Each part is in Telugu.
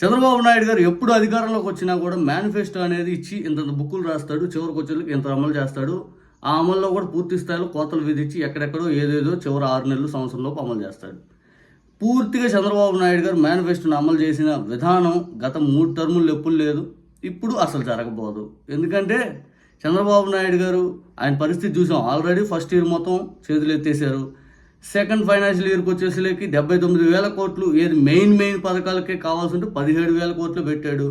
చంద్రబాబు నాయుడు గారు ఎప్పుడు అధికారంలోకి వచ్చినా కూడా మేనిఫెస్టో అనేది ఇచ్చి ఇంత బుక్కులు రాస్తాడు చివరికి వచ్చేందుకు ఇంత అమలు చేస్తాడు. ఆ అమల్లో కూడా పూర్తి స్థాయిలో కోతలు విధించి ఎక్కడెక్కడో ఏదేదో చివరి ఆరు నెలలు సంవత్సరంలోపు అమలు చేస్తాడు. పూర్తిగా చంద్రబాబు నాయుడు గారు మేనిఫెస్టోను అమలు చేసిన విధానం గత మూడు టర్ములు ఎప్పుడు లేదు ఇప్పుడు అసలు జరగబోదు. ఎందుకంటే చంద్రబాబు నాయుడు గారు ఆయన పరిస్థితి చూసాం. ఆల్రెడీ ఫస్ట్ ఇయర్ మొత్తం చేతులు ఎత్తేసారు సెకండ్ ఫైనాన్షియల్ ఇయర్కి వచ్చేసరికి డెబ్బై తొమ్మిది వేల కోట్లు ఏది మెయిన్ మెయిన్ పథకాలకే కావాల్సి ఉంటే పదిహేడు వేల కోట్లు పెట్టాడు.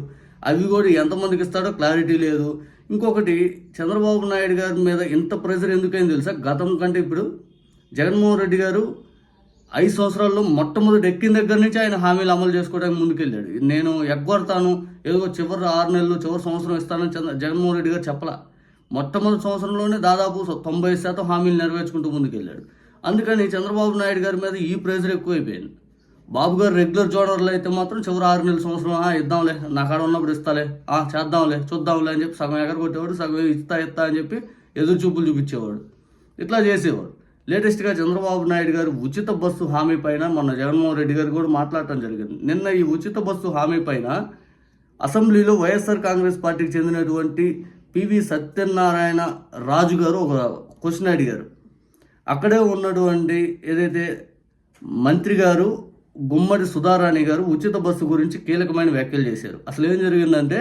అవి కూడా ఎంతమందికి ఇస్తాడో క్లారిటీ లేదు. ఇంకొకటి చంద్రబాబు నాయుడు గారి మీద ఇంత ప్రెషర్ ఎందుకైంది తెలుసా? గతం కంటే ఇప్పుడు జగన్మోహన్ రెడ్డి గారు ఐదు సంవత్సరాల్లో మొట్టమొదటి ఎక్కిన దగ్గర నుంచి ఆయన హామీలు అమలు చేసుకోవడానికి ముందుకెళ్ళాడు. నేను ఎగ్గొడతాను ఏదో చివరి ఆరు నెలలు చివరి సంవత్సరం ఇస్తానని చంద్ర జగన్మోహన్ రెడ్డి గారు చెప్పలా. మొట్టమొదటి సంవత్సరంలోనే దాదాపు తొంభై శాతం హామీలు నెరవేర్చుకుంటూ ముందుకెళ్ళాడు. అందుకని చంద్రబాబు నాయుడు గారి మీద ఈ ప్రెజర్ ఎక్కువైపోయింది. బాబు గారు రెగ్యులర్ జోనర్లు అయితే మాత్రం చివరి ఆరు నెలల సంవత్సరం ఇద్దాంలే నా కాడ ఉన్నప్పుడు ఇస్తాలే ఆ, చేద్దాంలే చూద్దాంలే అని చెప్పి సగం ఎగరగొట్టేవాడు సగం ఇస్తా ఇస్తా అని చెప్పి ఎదురు చూపులు చూపించేవాడు. ఇట్లా చేసేవాడు. లేటెస్ట్గా చంద్రబాబు నాయుడు గారు ఉచిత బస్సు హామీ పైన మొన్న జగన్మోహన్ రెడ్డి గారు కూడా మాట్లాడటం జరిగింది. నిన్న ఈ ఉచిత బస్సు హామీ పైన అసెంబ్లీలో వైఎస్ఆర్ కాంగ్రెస్ పార్టీకి చెందినటువంటి పివి సత్యనారాయణ రాజు గారు ఒక క్వశ్చన్ అడిగారు. అక్కడే ఉన్నటువంటి ఏదైతే మంత్రి గారు గుమ్మడి సుధారాణి గారు ఉచిత బస్సు గురించి కీలకమైన వ్యాఖ్యలు చేశారు. అసలు ఏం జరిగిందంటే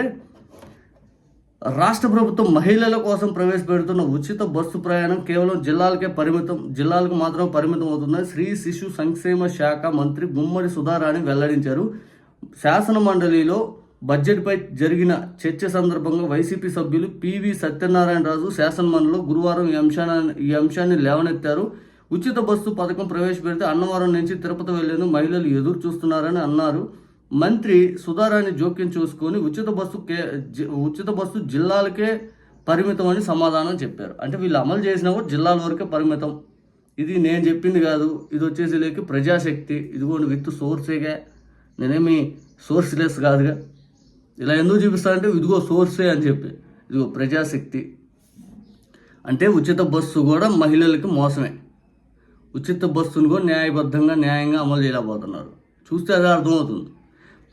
రాష్ట్ర ప్రభుత్వం మహిళల కోసం ప్రవేశపెడుతున్న ఉచిత బస్సు ప్రయాణం కేవలం జిల్లాలకే పరిమితం జిల్లాలకు మాత్రం పరిమితం అవుతుందని స్త్రీ శిశు సంక్షేమ శాఖ మంత్రి గుమ్మడి సుధారాణి వెల్లడించారు. శాసన మండలిలో బడ్జెట్పై జరిగిన చర్చ సందర్భంగా వైసీపీ సభ్యులు పివి సత్యనారాయణరాజు శాసనమండలిలో గురువారం ఈ అంశాన్ని ఈ అంశాన్ని లేవనెత్తారు. ఉచిత బస్సు పథకం ప్రవేశపెడితే అన్నవరం నుంచి తిరుపతి వెళ్ళేందుకు మహిళలు ఎదురు చూస్తున్నారని అన్నారు. మంత్రి సుధారాన్ని జోక్యం చూసుకొని ఉచిత బస్సు కే జి- ఉచిత బస్సు జిల్లాలకే పరిమితం అని సమాధానం చెప్పారు. అంటే వీళ్ళు అమలు చేసినా కూడా జిల్లాల వరకే పరిమితం. ఇది నేను చెప్పింది కాదు. ఇది వచ్చేసి లేక ప్రజాశక్తి. ఇదిగోండి విత్ సోర్సేగా. నేనేమి సోర్స్లెస్ కాదుగా. ఇలా ఎందుకు చూపిస్తారంటే ఇదిగో సోర్సే అని చెప్పి. ఇదిగో ప్రజాశక్తి. అంటే ఉచిత బస్సు కూడా మహిళలకి మోసమే. ఉచిత బస్సును కూడా న్యాయబద్ధంగా న్యాయంగా అమలు చేయలేకపోతున్నారు. చూస్తే అదే అర్థమవుతుంది.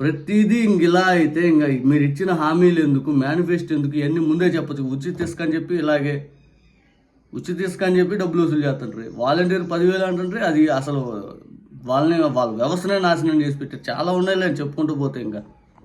ప్రతిదీ ఇంక ఇలా అయితే ఇంకా మీరు ఇచ్చిన హామీలు ఎందుకు మేనిఫెస్టో ఎందుకు ఇవన్నీ ముందే చెప్పచ్చు. ఉచిత ఇసుక అని చెప్పి ఇలాగే. ఉచిత ఇసుక అని చెప్పి డబ్బులు వసూలు చేస్తుంటారు. వాలంటీర్ పదివేలు అంటుంటే అది అసలు వాళ్ళని వాళ్ళ వ్యవస్థనే నాశనం చేసి పెట్టారు. చాలా ఉన్నాయి చెప్పుకుంటూ పోతే ఇంకా.